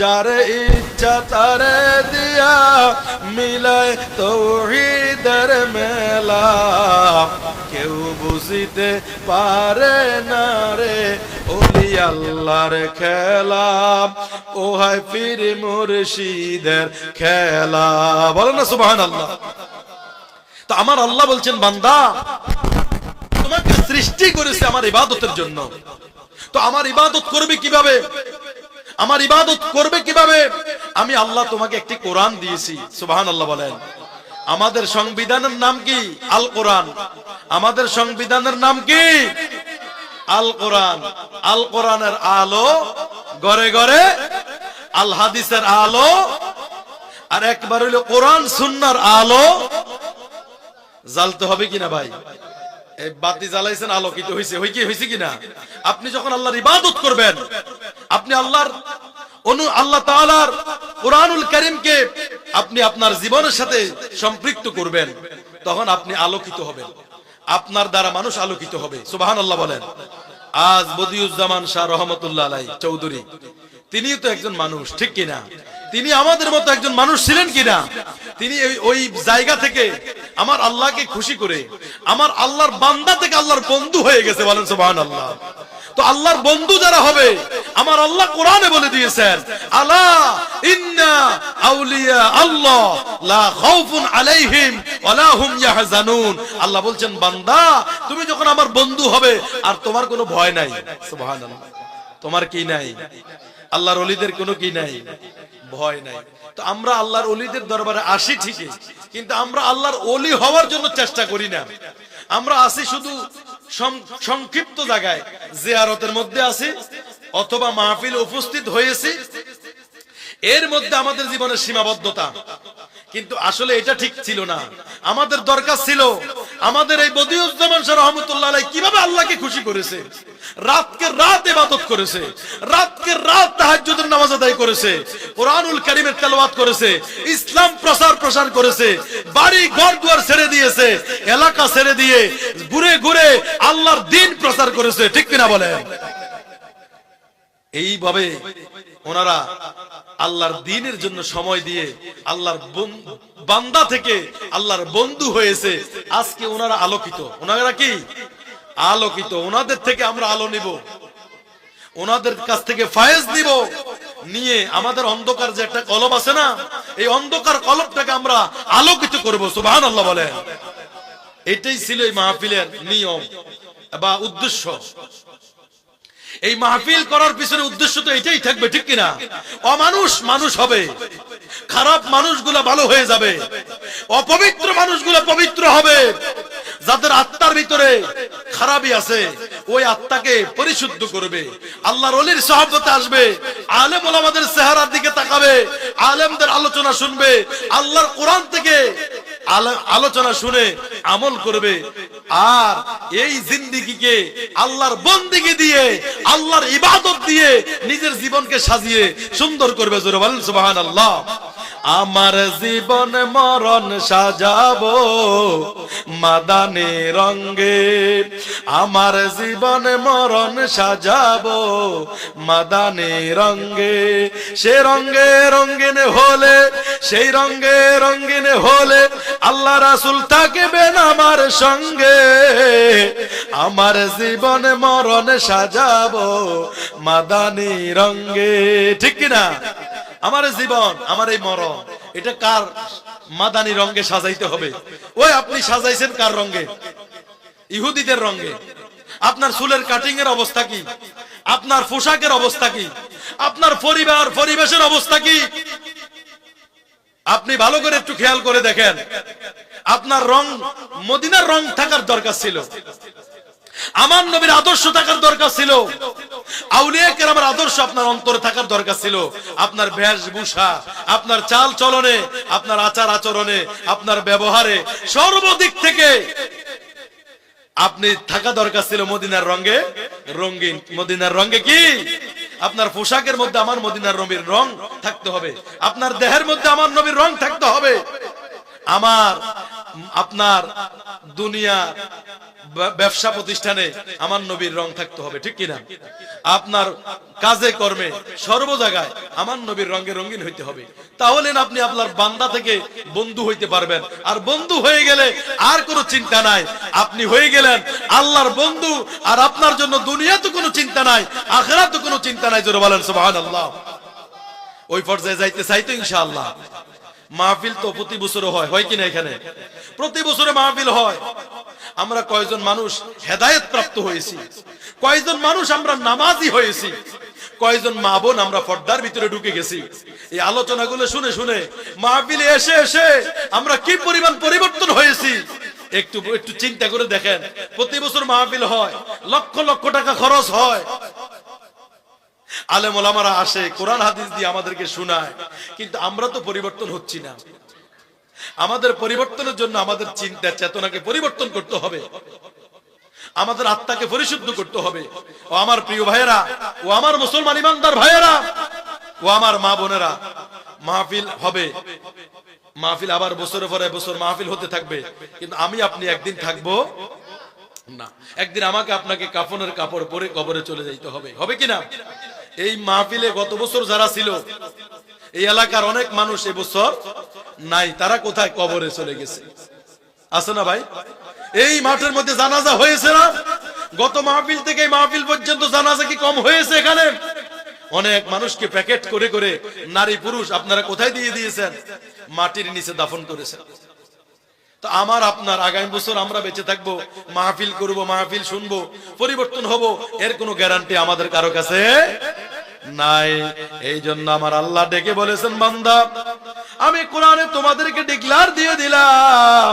যারে ইচ্ছা তারে দিয়া মিলায় তৌহিদের মেলা। কেউ বুঝিতে পারে না রে ওলি আল্লাহর খেলা। ও ফির মুর্শিদের খেলা। না সুবহান আল্লাহ তো আমার আল্লাহ বলছেন, বান্দা, তোমাকে সৃষ্টি করেছে আমার ইবাদতের জন্য। তো আমার ইবাদত করবে কীভাবে? আমার ইবাদত করবে কীভাবে? আমি আল্লাহ তোমাকে একটি কোরআন দিয়েছি সুবাহান আল্লাহ বলেন। আমাদের সংবিধানের নাম কি? আল কোরআন আমাদের সংবিধানের নাম কি? আল কোরআন আল কোরআনের আলো গড়ে গড়ে আল হাদিসের আলো, আর একবার হইল কোরআন সুন্নার আলো। জ্বালতে হবে কিনা ভাই? বাতি জ্বালাইছেন আলোকিত হয়েছে হই কি হয়েছে কিনা? আপনি যখন আল্লাহর ইবাদত করবেন আপনি আল্লাহর অনু, আল্লাহ তাআলার কোরআনুল কারীমকে আপনি আপনার জীবনের সাথে সম্পৃক্ত করবেন, তখন আপনি আলোকিত হবেন। আপনার দ্বারা মানুষ আলোকিত হবে। সুবহানাল্লাহ বলেন। আজ বদিউজ্জামান শাহ রহমতুল্লাহ আলাই চৌধুরী, তিনিও তো একজন মানুষ, ঠিক কিনা? তিনি আমাদের মতো একজন মানুষ ছিলেন কিনা? তিনি ওই জায়গা থেকে আমার আল্লাহকে খুশি করে, আমার আল্লাহর বান্দা থেকে আল্লাহর বন্ধু হয়ে গেছে বলেন সুবহান আল্লাহ তো আল্লাহর বন্ধু যারা হবে, আমার আল্লাহ কোরআনে বলে দিয়েছেন, আলা ইন্না আউলিয়া আল্লাহ, লা খাউফুন আলাইহিম ওয়ালা হুম ইয়াহজানুন। আল্লাহ বলছেন, বান্দা, তুমি যখন আমার বন্ধু হবে, আর তোমার কোনো ভয় নাই। সুবহানাল্লাহ। তোমার কি নাই? আল্লাহর অলিদের কোনো কি নাই? ভয় নাই। তো আমরা আল্লাহর অলিদের দরবারে আসি ঠিকই, কিন্তু আমরা আল্লাহর অলি হওয়ার জন্য চেষ্টা করি না। আমরা আসি শুধু সংক্ষিপ্ত জায়গায় জিয়ারতের মধ্যে আছি, অথবা মাহফিল উপস্থিত হয়েছি। এর মধ্যে আমাদের জীবনের সীমাবদ্ধতা। কিন্তু আসলে এটা ঠিক ছিল না। আমাদের দরকার ছিল, আমাদের এই বদিউজ্জামান রহমতুল্লাহ কীভাবে আল্লাহকে খুশি করেছে? রাতকে রাত ইবাদত করেছে। রাতকে রাত তাহাজ্জুদের নামাজ আদায় করেছে। কোরআনুল কারীমের তেলাওয়াত করেছে। ইসলাম প্রসার করেছে। বাড়ি, ঘর দুয়ার ছেড়ে দিয়েছে। এলাকা ছেড়ে দিয়ে ঘুরে ঘুরে আল্লাহর দিন করেছে। ঠিক কিনা এইভাবে ওনারা আল্লাহর দিনের জন্য সময় দিয়ে আল্লাহর বন- বান্দা থেকে আল্লাহর বন্ধু হয়েছে। আজকে ওনারা আলোকিত। ওনারা কি? আলোকিত, ওনাদের থেকে আমরা আলো নিব। ওনাদের কাছ থেকে ফায়েজ নিব। নিয়ে আমাদের অন্ধকার যে একটা কলব আছে না, এই অন্ধকার কলবটাকে আমরা আলোকিত করব সুবহান আল্লাহ বলেন। এটাই ছিল এই মাহফিলের নিয়ম বা উদ্দেশ্য। এই মাহফিল করার পিছনে উদ্দেশ্য তো এটাই থাকবে, ঠিক কিনা? অমানুষ মানুষ হবে, খারাপ মানুষগুলো ভালো হয়ে যাবে, অপবিত্র মানুষগুলো পবিত্র হবে। যাদের আত্মার ভিতরে খারাপই আছে, ওই আত্মাকে পরিশুদ্ধ করবে। আল্লাহর অলির সহবতে আসবে, আলেম ওলামাদের চেহারার দিকে তাকাবে, আলেমদের আলোচনা শুনবে, আল্লাহর কোরআন থেকে আলোচনা শুনে আমল করবে। আর এই জিন্দিগিকে আল্লাহর বন্দিগি দিয়ে, আল্লাহর ইবাদত দিয়ে নিজের জীবনকে সাজিয়ে সুন্দর করবে। জোরে বলেন সুবহান আল্লাহ আমার জীবন মরণ সাজাবো মাদানে রঙ্গে আমার জীবন মরণ সাজাবো মাদানে রঙ্গে সে রঙ্গে রঙ্গিন হলে, সেই রঙ্গে রঙ্গিন হলে আল্লাহ রাসুল থাকবেন আমার সঙ্গে। আমার জীবন মরণ সাজাবো মাদানি রঙ্গে ঠিক কিনা? আমার জীবন, আমার এই মরণ। এটা কার মাদানি রঙ্গে সাজাইতে হবে? ওই আপনি সাজাইছেন কার রঙ্গে ইহুদিদের রঙ্গে আপনার চুলের কাটিং এর অবস্থা কি? আপনার পোশাকের অবস্থা কি? আপনার পরিবার, পরিবেশের অবস্থা কি? আপনি ভালো করে একটু খেয়াল করে দেখেন। আপনার রং, মদিনার রং থাকার দরকার ছিল। আমার নবীর আদর্শ থাকার দরকার ছিল। আউলিয়া আদর্শ আপনার অন্তরে থাকার দরকার ছিল। আপনার বেশভূষা, আপনার চাল চলনে, আপনার আচার আচরণে, আপনার ব্যবহারে সর্বদিক থেকে আপনি থাকা দরকার ছিল মদিনার রঙে। রঙিন। মদিনার রঙে কি? আপনার পোশাকের মধ্যে আমার মদিনার নবীর রং থাকতে হবে। আপনার দেহের মধ্যে আমার নবীর রং থাকতে হবে। আমার আপনার দুনিয়া ব্যবসা প্রতিষ্ঠানে আমার নবীর রং থাকতে হবে, ঠিক কিনা? আপনার কাজে কর্মে সর্ব জায়গায় আমার নবীর রঙে রঙিন হইতে হবে। তাহলে আপনি আপনার বান্দা থেকে বন্ধু হইতে পারবেন। আর বন্ধু হয়ে গেলে আর কোনো চিন্তা নাই। আপনি হয়ে গেলেন আল্লাহর বন্ধু, আর আপনার জন্য দুনিয়া তো কোনো চিন্তা নাই আখেরা তো কোনো চিন্তা নাই, জোরে বলেন সুবহানাল্লাহ। ওই পর্যায়ে যাইতে চাইতো ইনশাআল্লাহ। মাহফিল তো প্রতি বছরও হয় হয় কিনা এখানে? প্রতি বছরে মাহফিল হয়। আমরা কয়জন মানুষ হেদায়েত প্রাপ্ত হয়েছি। কয়জন মানুষ আমরা নামাজি হয়েছি। কয়জন মা বোন আমরা পর্দার ভিতরে ঢুকে গেছি। এই আলোচনাগুলো শুনে শুনে মাহফিলে এসে এসে আমরা কি পরিমাণ পরিবর্তন হয়েছি? একটু একটু চিন্তা করে দেখেন। প্রতি বছর মাহফিল হয়, লক্ষ লক্ষ টাকা খরচ হয়। আলেম ওলামারা আসে, কোরআন, হাদিস দিয়ে আমাদেরকে শোনায়। কিন্তু আমরা তো পরিবর্তন হচ্ছি না। আমাদের পরিবর্তনের জন্য আমাদের চিন্তা, চেতনাকে পরিবর্তন করতে হবে। আমাদের আত্মাকে পরিশুদ্ধ করতে হবে। ও আমার প্রিয় ভাইয়েরা, ও আমার মুসলমান ইমানদার ভাইয়েরা, ও আমার মা বোনেরা, মাহফিল হবে। মাহফিল আবার বছরের পরে বছর মাহফিল হতে থাকবে। কিন্তু আমি, আপনি একদিন থাকব না। একদিন আমাকে আপনাকে কাফনের কাপড় পরে কবরে চলে যাইতে হবে। হবে কিনা এই মাহফিলে গত বছর যারা ছিল, এই এলাকার অনেক মানুষ এবছর নাই, তারা কোথায় কবরে চলে গেছে? আছে না ভাই? এই মাঠের মধ্যে জানাজা হয়েছে না? গত মাহফিল থেকে মাহফিল পর্যন্ত জানাজা কি কম হয়েছে এখানে? অনেক মানুষকে প্যাকেট করে করে নারী পুরুষ আপনারা কোথায় দিয়ে দিয়েছেন? মাটির নিচে দাফন করেছেন। তো আমার, আপনার, আগামী বছর আমরা বেঁচে থাকব, মাহফিল করব, মাহফিল শুনব, পরিবর্তন হব, এর কোনো গ্যারান্টি আমাদের কারও কাছে নাই। এই জন্য আমার আল্লাহ ডেকে বলেছেন বান্দা আমি কোরআনে তোমাদেরকে ডিক্লার দিয়ে দিলাম।